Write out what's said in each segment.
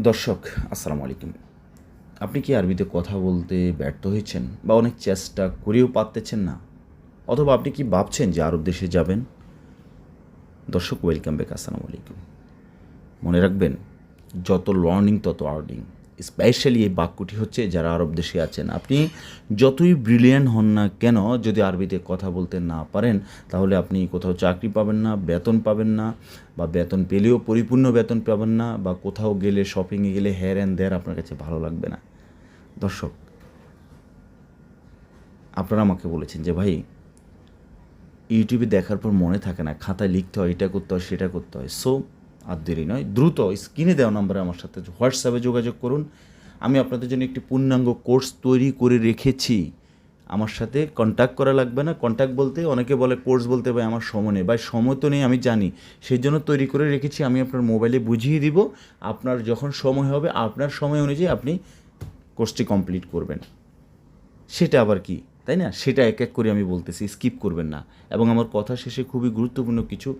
দর্শক, আসসালামু আলাইকুম। আপনি কি আরবিতে কথা বলতে ব্যর্থ হয়েছেন বা অনেক চেষ্টা করেও পারতেছেন না? অথবা আপনি কি ভাবছেন যে আরব দেশে যাবেন? দর্শক ওয়েলকাম ব্যাক আসসালামু আলাইকুম। মনে রাখবেন, যত লার্নিং তত আর্নিং স্পেশালি এই বাক্যটি হচ্ছে যারা আরব দেশে আছেন। আপনি যতই ব্রিলিয়ান্ট হন না কেন, যদি আরবিতে কথা বলতে না পারেন, তাহলে আপনি কোথাও চাকরি পাবেন না, বেতন পাবেন না, বা বেতন পেলেও পরিপূর্ণ বেতন পাবেন না, বা কোথাও গেলে শপিংয়ে গেলে হেয়ার অ্যান্ড দেয়ার আপনার কাছে ভালো লাগবে না। দর্শক, আপনারা আমাকে বলেছেন যে, ভাই ইউটিউবে দেখার পর মনে থাকে না, খাতায় লিখতে হয়, এটা করতে হয়, সেটা করতে হয়। সো আর দেরি নয়। দ্রুত স্ক্রিনে দেওয়া নম্বরে আমার সাথে হোয়াটসঅ্যাপে যোগাযোগ করুন। আমি আপনাদের জন্য একটি পূর্ণাঙ্গ কোর্স তৈরি করে রেখেছি। আমার সাথে কন্ট্যাক্ট করা লাগবে না। কন্ট্যাক্ট বলতে অনেকে বলে কোর্স বলতে ভাই আমার সময় নেই। ভাই, সময় তো নেই, আমি জানি। সেই জন্য তৈরি করে রেখেছি। আমি আপনার মোবাইলে বুঝিয়ে দিব। আপনার যখন সময় হবে, আপনার সময় অনুযায়ী আপনি কোর্সটি কমপ্লিট করবেন। সেটা আবার কি? তাই না? সেটা এক এক করে আমি বলতেছি স্কিপ করবেন না। এবং আমার কথা শেষে খুবই গুরুত্বপূর্ণ কিছু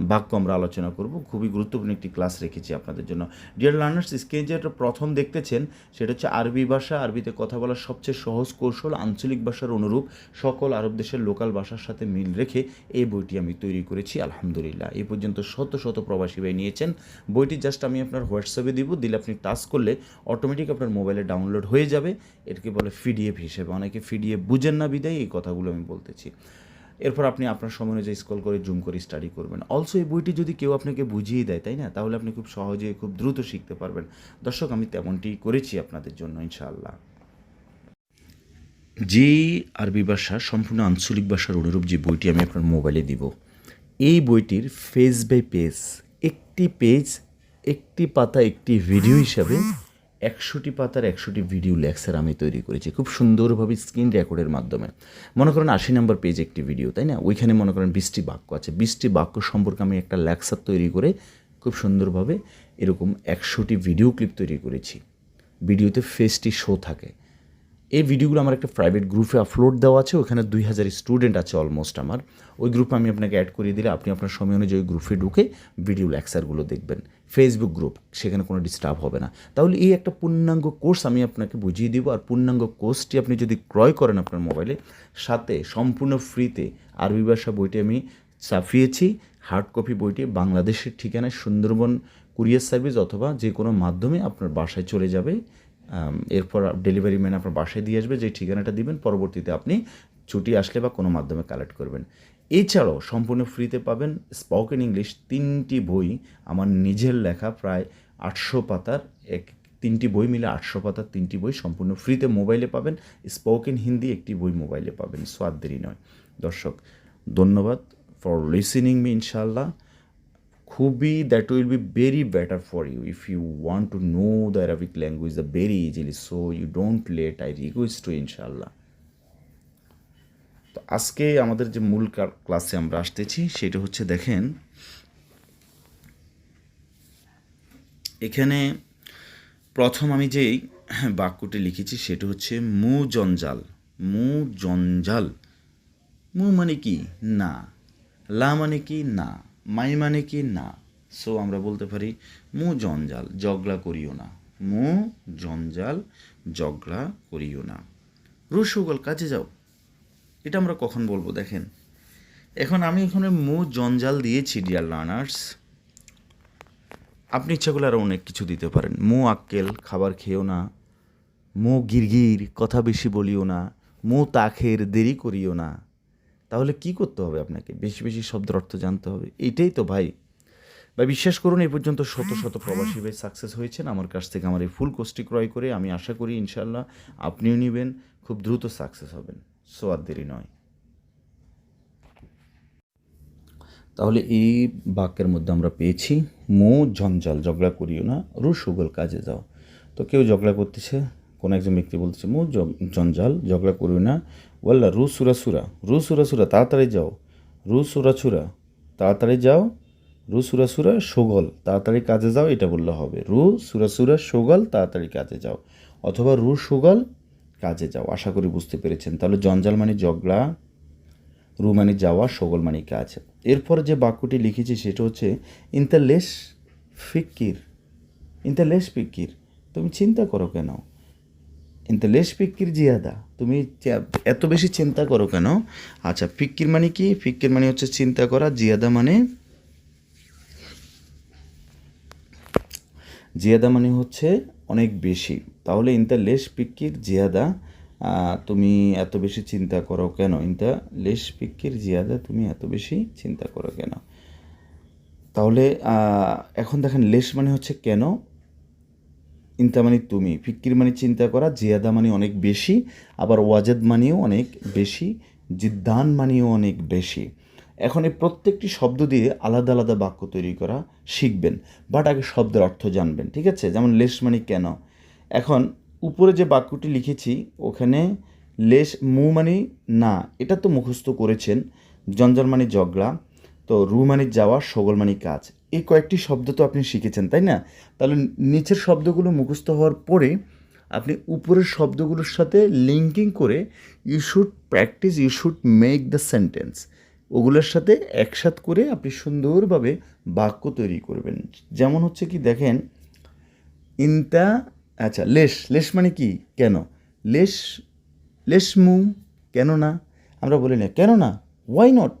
বাক্য আমরা আলোচনা করব। খুবই গুরুত্বপূর্ণ একটি ক্লাস রেখেছি আপনাদের জন্য। ডিয়ার লার্নার্স স্ক্রিনে যেটা প্রথম দেখতেছেন, সেটা হচ্ছে আরবি ভাষা। আরবিতে কথা বলার সবচেয়ে সহজ কৌশল আঞ্চলিক ভাষার অনুরূপ। সকল আরব দেশের লোকাল ভাষার সাথে মিল রেখে এই বইটি আমি তৈরি করেছি, আলহামদুলিল্লাহ। এই পর্যন্ত শত শত প্রবাসী ভাই নিয়েছেন। বইটি জাস্ট আমি আপনার হোয়াটসঅ্যাপে দিব। দিলে আপনি টাচ করলে অটোমেটিক আপনার মোবাইলে ডাউনলোড হয়ে যাবে। এটাকে বলে পিডিএফ হিসেবে। অনেকে পিডিএফ বুঝেন না বিদায়, এই কথাগুলো আমি বলতেছি। এরপর আপনি আপনার সময় অনুযায়ী স্কল করে জুম করে স্টাডি করবেন। অলসো এই বইটি যদি কেউ আপনাকে বুঝিয়ে দেয়, তাই না? তাহলে আপনি খুব সহজে, খুব দ্রুত শিখতে পারবেন। দর্শক, আমি তেমনটি করেছি আপনাদের জন্য, ইনশাআল্লাহ। যে আরবি ভাষা, সম্পূর্ণ আঞ্চলিক ভাষার অনুরূপ যে বইটি আমি আপনার মোবাইলে দিব, এই বইটির পেজ বাই পেজ একটি পেজ একটি পাতা, একটি ভিডিও হিসাবে একশোটি পাতার একশোটি ভিডিও লেকচার আমি তৈরি করেছি, খুব সুন্দরভাবে স্ক্রিন রেকর্ডের মাধ্যমে। মনে করেন আশি নম্বর পেজ একটি ভিডিও তাই না? ওইখানে মনে করেন বিশটি বাক্য আছে। বিশটি বাক্য সম্পর্কে আমি একটা লেকচার তৈরি করে খুব সুন্দরভাবে এরকম একশোটি ভিডিও ক্লিপ তৈরি করেছি। ভিডিওতে ফেসটি শো থাকে। এই ভিডিওগুলো আমার একটা প্রাইভেট গ্রুপে আপলোড দেওয়া আছে, ওখানে দুই হাজার স্টুডেন্ট আছে অলমোস্ট আমার। ওই গ্রুপে আমি আপনাকে অ্যাড করিয়ে দিলে আপনি আপনার সময় অনুযায়ী গ্রুপে ঢুকে ভিডিও লেকচারগুলো দেখবেন। ফেসবুক গ্রুপ সেখানে কোনো ডিস্টার্ব হবে না। তাহলে এই একটা পূর্ণাঙ্গ কোর্স আমি আপনাকে বুঝিয়ে দিব, আর পূর্ণাঙ্গ কোর্সটি আপনি যদি ক্রয় করেন আপনার মোবাইলে সাথে সম্পূর্ণ ফ্রিতে আরবি ভাষা বইটি আমি ছাপিয়েছি হার্ড কপি বইটি বাংলাদেশের ঠিকানায় সুন্দরবন কুরিয়ার সার্ভিস অথবা যে কোনো মাধ্যমে আপনার বাসায় চলে যাবে। এরপর ডেলিভারি ম্যান আপনার বাসায় দিয়ে আসবে, যে ঠিকানাটা দিবেন, পরবর্তীতে আপনি ছুটি আসলে বা কোনো মাধ্যমে কালেক্ট করবেন। এছাড়াও সম্পূর্ণ ফ্রিতে পাবেন স্পোকেন ইংলিশ তিনটি বই, আমার নিজের লেখা প্রায় আটশো পাতার, এক, তিনটি বই মিলে আটশো পাতার তিনটি বই সম্পূর্ণ ফ্রিতে মোবাইলে পাবেন, স্পোকেন হিন্দি একটি বই মোবাইলে পাবেন সোয়াদ দেরি নয়। দর্শক, ধন্যবাদ ফর লিসেনিং মি ইনশাল্লাহ খুবই that will be very better for you if you want to know the Arabic language the very easily so you don't late I request to ইনশাল্লাহ আজকে আমাদের যে মূল ক্লাসে আমরা আসতেছি, সেটা হচ্ছে দেখেন, এখানে প্রথম আমি যেই বাক্যটি লিখেছি, সেটা হচ্ছে মু জঞ্জাল। মু জঞ্জাল। মু মানে কি? না। লা মানে কি? না। মাই মানে কি? না। সো আমরা বলতে পারি, মু জঞ্জাল জগলা করিও না। মু জঞ্জাল জগলা করিও না। রসুগল, কাজে যাও। এটা আমরা কখন বলব, দেখেন। এখন আমি এখানে মু জঞ্জাল দিয়েছি ডিয়ার লার্নার্স আপনি ইচ্ছা করলে আরও অনেক কিছু দিতে পারেন। মু আক্কেল, খাবার খেও না। মু গিরগির, কথা বেশি বলিও না। মু তাখের দেরি করিও না। তাহলে কি করতে হবে আপনাকে? বেশি বেশি শব্দের অর্থ জানতে হবে। এইটাই তো ভাই। ভাই, বিশ্বাস করুন, এই পর্যন্ত শত শত প্রবাসী ভাই সাকসেস হয়েছেন। আমার কাছ থেকে আমার এই ফুল কোর্সটি ক্রয় করে আমি আশা করি ইনশাল্লাহ আপনিও নেবেন, খুব দ্রুত সাকসেস হবেন। সো আর দেরি নয়। তাহলে এই বাক্যের মধ্যে আমরা পেয়েছি, মো জঞ্জাল ঝগড়া করিও না রু সুগল কাজে যাও। তো কেউ ঝগড়া করতেছে, কোনো একজন ব্যক্তি বলতেছে, মো জঞ্জাল ঝগড়া করিও না। ওয়াল্লা, রু সুরা সুরা, রু সুরা সুরা, তাড়াতাড়ি যাও। রু সুরা সুরা, তাড়াতাড়ি যাও। রু সুরা সুরা, সোগল, তাড়াতাড়ি কাজে যাও, এটা বললে হবে। রু সুরা সুরা, সোগল, তাড়াতাড়ি কাজে যাও। অথবা রু সুগল কাজে যাও। আশা করি বুঝতে পেরেছেন। তাহলে জঞ্জাল মানে ঝগড়া রু মানে যাওয়া, সগল মানে কাজ। এরপর যে বাক্যটি লিখেছি সেটা হচ্ছে ইন্তালেশ ফিকির ইনতা লেশ পিকির তুমি চিন্তা করো কেন? ইনতা লেশ পিকির জিয়াদা, তুমি এত বেশি চিন্তা করো কেন? আচ্ছা ফিক্কির মানে কি? ফিক্কির মানে হচ্ছে চিন্তা করা, জিয়াদা মানে জিয়াদা মানে হচ্ছে অনেক বেশি। তাহলে ইনতা লেশ পিক্কির জিয়াদা তুমি এত বেশি চিন্তা করো কেন? ইনতা লেশ পিক্কির জিয়াদা তুমি এত বেশি চিন্তা করো কেন? তাহলে এখন দেখেন লেশ মানে হচ্ছে কেন? ইনতা মানে তুমি। ফিক্কির মানে চিন্তা করা, জিয়াদা মানে অনেক বেশি, আবার ওয়াজেদ মানেও অনেক বেশি, জিদ্দান মানেও অনেক বেশি। এখন এই প্রত্যেকটি শব্দ দিয়ে আলাদা আলাদা বাক্য তৈরি করা শিখবেন বাট আগে শব্দের অর্থ জানবেন, ঠিক আছে? যেমন লেশ মানে কেন? এখন উপরে যে বাক্যটি লিখেছি, ওখানে লেশ মু মানে না, এটা তো মুখস্থ করেছেন, জঞ্জাল মানে জগড়া তো রু মানে যাওয়া, সগল মানে কাজ, এই কয়েকটি শব্দ তো আপনি শিখেছেন, তাই না? তাহলে নিচের শব্দগুলো মুখস্থ হওয়ার পরে আপনি উপরের শব্দগুলোর সাথে লিঙ্কিং করে you should practice you should make the sentence ওগুলোর সাথে একসাথ করে আপনি সুন্দরভাবে বাক্য তৈরি করবেন। যেমন হচ্ছে কি, দেখেন, ইনতা আচ্ছা লেশ লেশ মানে কি? কেন? লেশ, লেশমু, কেন না? আমরা বলি না, কেন না? ওয়াই নট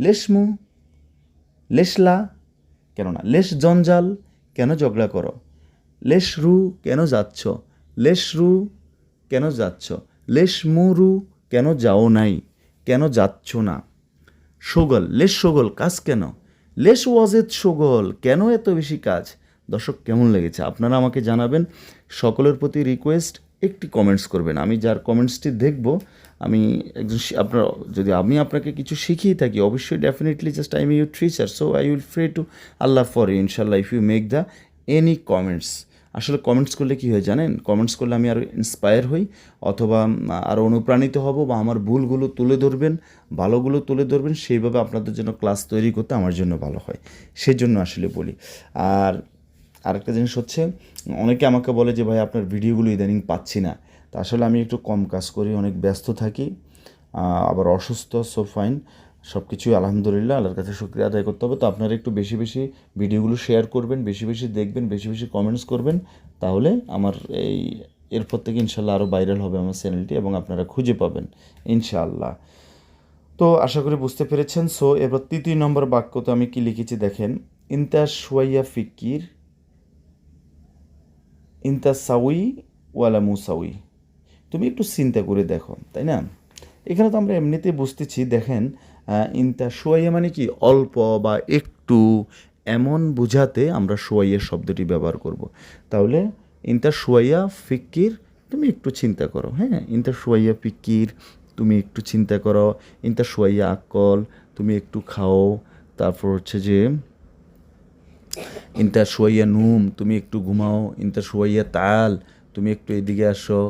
লেশমু, লেশলা, কেন না? লেশ জঞ্জাল, কেন ঝগড়া করো? লেশ রু কেন যাচ্ছ? লেশ রু কেন যাচ্ছ? লেশ মুরু কেন যাও নাই? কেন যাচ্ছ না? সগল, লেশ সগল কাজ কেন? লেশ ওয়াজেদ সগল, কেন এত বেশি কাজ? দর্শক, কেমন লেগেছে? আপনারা আমাকে জানাবেন। সকলের প্রতি রিকোয়েস্ট একটি কমেন্টস করবেন। আমি যার কমেন্টসটি দেখব, আমি একজন আপনার, যদি আমি আপনাকে কিছু শিখিয়ে থাকি, অবশ্যই definitely just I am you teacher so I will free to Allah for you ইনশাল্লাহ if you make the any comments আসলে কমেন্টস করলে কী হয় জানেন? কমেন্টস করলে আমি আরও ইন্সপায়ার হই, অথবা আরও অনুপ্রাণিত হব বা আমার ভুলগুলো তুলে ধরবেন, ভালোগুলো তুলে ধরবেন, সেইভাবে আপনাদের জন্য ক্লাস তৈরি করতে আমার জন্য ভালো হয়। সেই জন্য আসলে বলি। আর আরেকটা জিনিস হচ্ছে, অনেকে আমাকে বলে যে, ভাই, আপনার ভিডিওগুলো ইদানিং পাচ্ছি না। তা আসলে আমি একটু কম কাজ করি, অনেক ব্যস্ত থাকি আবার অসুস্থ সো ফাইন সব কিছুই আলহামদুলিল্লাহ, আল্লাহর কাছে শুক্রিয়া আদায় করতে হবে। তো আপনারা একটু বেশি বেশি ভিডিওগুলো শেয়ার করবেন, বেশি বেশি দেখবেন, বেশি বেশি কমেন্টস করবেন। তাহলে আমার এই, এরপর থেকে ইনশাল্লাহ আরও ভাইরাল হবে আমার চ্যানেলটি এবং আপনারা খুঁজে পাবেন ইনশাআল্লাহ তো আশা করি বুঝতে পেরেছেন। সো এবার তৃতীয় নম্বর বাক্য তো আমি কি লিখেছি দেখেন, ইন্তা শুয়াইয়া ফিকির, ইন্তা সাউই ওয়ালা মুসাউই। তুমি একটু চিন্তা করে দেখো, তাই না? এখানে তো আমরা এমনিতে বুঝতেছি, দেখেন ইন্তা সোয়াইয়া মানে কি? অল্প বা একটু এমন বোঝাতে আমরা সোয়াইয়া শব্দটি ব্যবহার করব। তাহলে ইনতা সোয়াইয়া ফিকির তুমি একটু চিন্তা করো হ্যাঁ? ইনতা সোয়াইয়া ফিকির তুমি একটু চিন্তা করো। ইনতা সোয়াইয়া আকল তুমি একটু খাও। তারপর হচ্ছে যে ইনতা শুয়াইয়া নুম তুমি একটু ঘুমাও। ইনতা শুয়াইয়া তাল তুমি একটু এদিকে আসো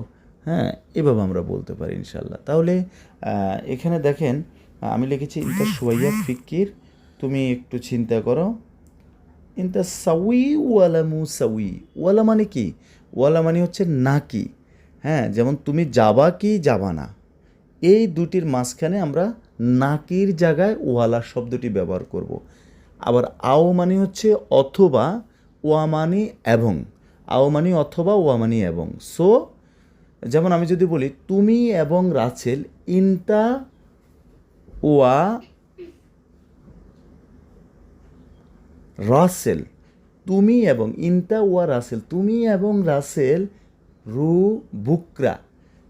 হ্যাঁ? এভাবে আমরা বলতে পারি ইনশাল্লাহ তাহলে এখানে দেখেন আমি লিখেছি, ইন্তা শুয়াইয়া ফিকির, তুমি একটু চিন্তা করো। ইন্তা সাউই ওয়ালা মু সাউই। ওয়ালা মানে কি? ওয়ালা মানে হচ্ছে না কি হ্যাঁ যেমন তুমি যাবা কি যাবা না। এই দুটির মাঝখানে আমরা নাকির জায়গায় ওয়ালা শব্দটি ব্যবহার করব। আবার আও মানে হচ্ছে অথবা, ওয়া মানে এবং। আও মানে অথবা, ওয়া মানে এবং। সো, যেমন আমি যদি বলি, তুমি এবং রাছেল ইনতা ওয়া রাসেল। তুমি এবং ইনতা ওয়া রাসেল। তুমি এবং রাসেল রু বুকরা।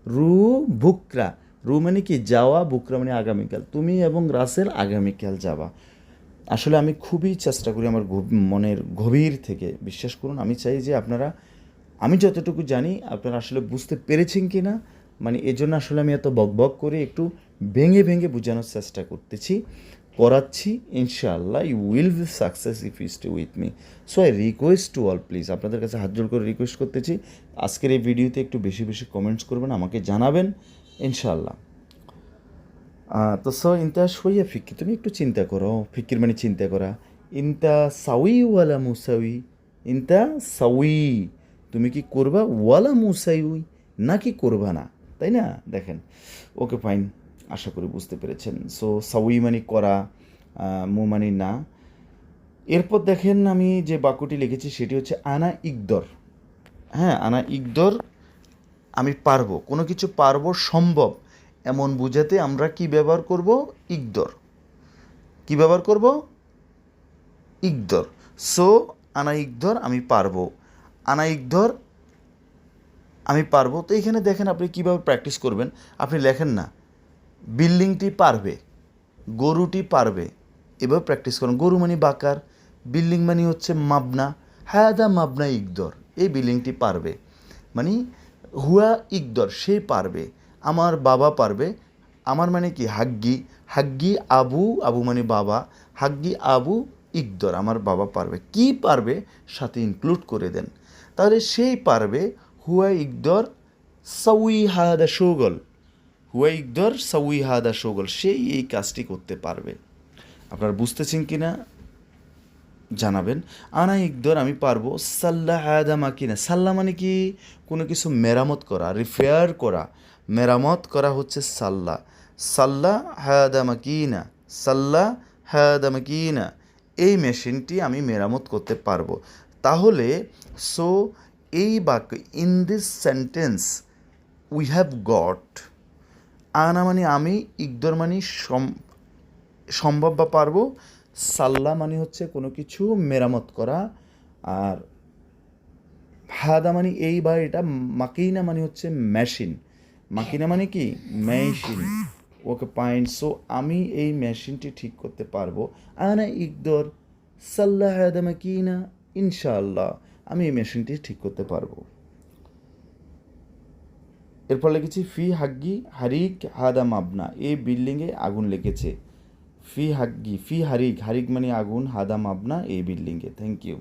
রু বুকরা। রু মানে কি যাওয়া, বুকরা মানে আগামীকাল। তুমি এবং রাসেল আগামীকাল যাবা। আসলে আমি খুবই চেষ্টা করি আমার মনের গভীর থেকে। বিশ্বাস করুন, আমি চাই যে আপনারা, আমি যতটুকু জানি, আপনারা আসলে বুঝতে পেরেছেন কি না মানে এজন্য আসলে আমি এত বকবক করে। একটু ভেঙে ভেঙে বোঝানোর চেষ্টা করতেছি। করাচ্ছি, ইনশাআল্লাহ you will be success if you stay with me so I request to all please আপনাদের কাছে হাত জোর করে রিকোয়েস্ট করতেছি। আজকের এই ভিডিওতে একটু বেশি বেশি কমেন্টস করবেন, আমাকে জানাবেন, ইনশাআল্লাহ। তো সো ইনতা শুইয়া ফিকির, তুমি একটু চিন্তা করো। ফিকির মানে চিন্তা করা। ইনতা সাউই ওয়ালা মুসাউই? ইনতা সাউই, তুমি কি করবা ওয়ালা মুসাউই? নাকি করবা না? তাই না? দেখেন। ওকে ফাইন আশা করি বুঝতে পেরেছেন। সো সাউই মানে করা মু মানে না। এরপর দেখেন আমি যে বাক্যটি লিখেছি সেটি হচ্ছে আনা ইকদর। হ্যাঁ আনা ইকদর আমি পারব। কোনো কিছু পারব সম্ভব এমন বুঝাতে আমরা কি ব্যবহার করব? ইকদর। কি ব্যবহার করব? ইকদর। সো আনা ইকদর আমি পারব। আনা ইকদর আমি পারব। তো এখানে দেখেন আপনি কীভাবে প্র্যাকটিস করবেন। আপনি লেখেন না। বিল্ডিংটি পারবে, গরুটি পারবে, এভাবে প্র্যাকটিস করুন। গরু মানে বাকার, বিল্ডিং মানে হচ্ছে মাবনা, হায়াদা মাবনা ইকদর, এই বিল্ডিংটি পারবে। মানে হুয়া ইকদর, সে পারবে, আমার বাবা পারবে। আমার মানে কি? হাগ্গি হাগ্গি আবু আবু মানে বাবা, হাগ্গি আবু ইকদর, আমার বাবা পারবে। কি পারবে? সাথে ইনক্লুড করে দেন। তাহলে সেই পারবে হুয়া ইকদর সাউই হাদা শোগল হুয়া ইকদর সাউই হাদা শোগল, সেই এই কাজটি করতে পারবে। আপনারা বুঝতেছেন কি না? জানাবেন। আনা ইকদর আমি পারব সাল্লাহ হায়াদা মাকিনা। সাল্লা মানে কি? কোনো কিছু মেরামত করা রিপেয়ার করা। মেরামত করা হচ্ছে সাল্লাহ সাল্লাহ হায়াদা মাকিনা সাল্লাহ হায়াদা মাকিনা। এই মেশিনটি আমি মেরামত করতে পারব। তাহলে সো এই বাক্য in this sentence we have got আনা মানে আমি, ইকদর মানে সম- সম্ভব বা পারব। সাল্লা মানে হচ্ছে কোনো কিছু মেরামত করা। আর হাদা মানে এই বা এটা, মাকিনা মানে হচ্ছে মেশিন। মাকিনা মানে কি? মেশিন। ওকে পয়েন্ট সো আমি এই মেশিনটি ঠিক করতে পারব। আনা ইকদর সাল্লাহ হাদা মাকিনা, ইনশাআল্লাহ। আমি এই মেশিনটি ঠিক করতে পারব। এরপর লিখেছি, ফি হাগ্গি হারিক হাদা মাবনা। এ বিল্ডিংয়ে আগুন লেগেছে। ফি হাগ্গি, ফি হারিক হারিক মানে আগুন, হাদা মাবনা এই বিল্ডিংয়ে। Thank you